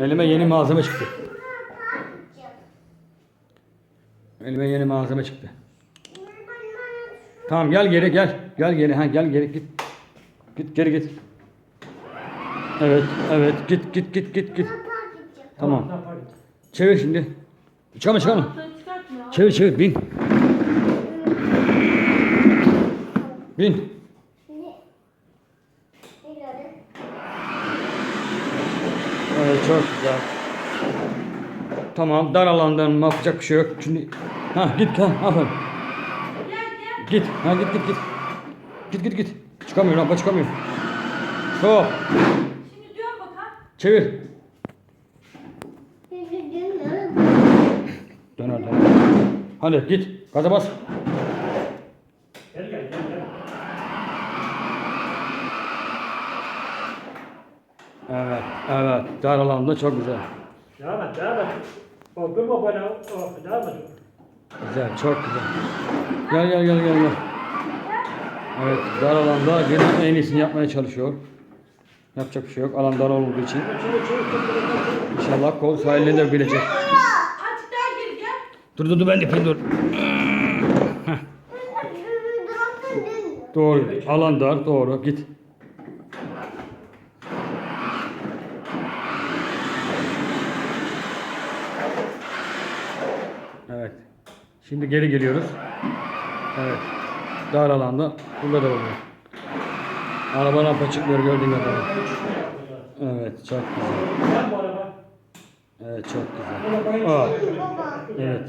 Elime yeni malzeme çıktı. Elime yeni malzeme çıktı. Tamam gel geri gel. Gel geri ha gel geri git. Git geri git. Evet evet git git git git git. Tamam. Çevir şimdi. Çıkama çıkama. Çevir çevir bin. Bin. Çok güzel. Tamam dar alandan yapacak bir şey yok. Şimdi ha git ha aferin. Git ha git git git. Git git git. Çıkamıyorum abla çıkamıyorum. Hop Şimdi dön bakalım. çevir. Döner döner. Hadi git gaza bas. Gel gel gel gel. Evet evet dar alanda çok güzel. Devam et devam et. O durma bana. O, devam et. Güzel çok güzel. Gel gel gel gel gel. Evet dar alanda yine en iyisini yapmaya çalışıyor. Yapacak bir şey yok. Alan dar olduğu için. İnşallah kol sahilini de bilecek. Dur dur dur ben de yapayım dur. Doğru. Alan dar doğru. Git. Evet. Şimdi geri geliyoruz. Evet. Dar alanda. Burada da oluyor. Araba rampa çıkmıyor gördüğün gibi. Evet çok güzel. Evet çok güzel. Aa, evet.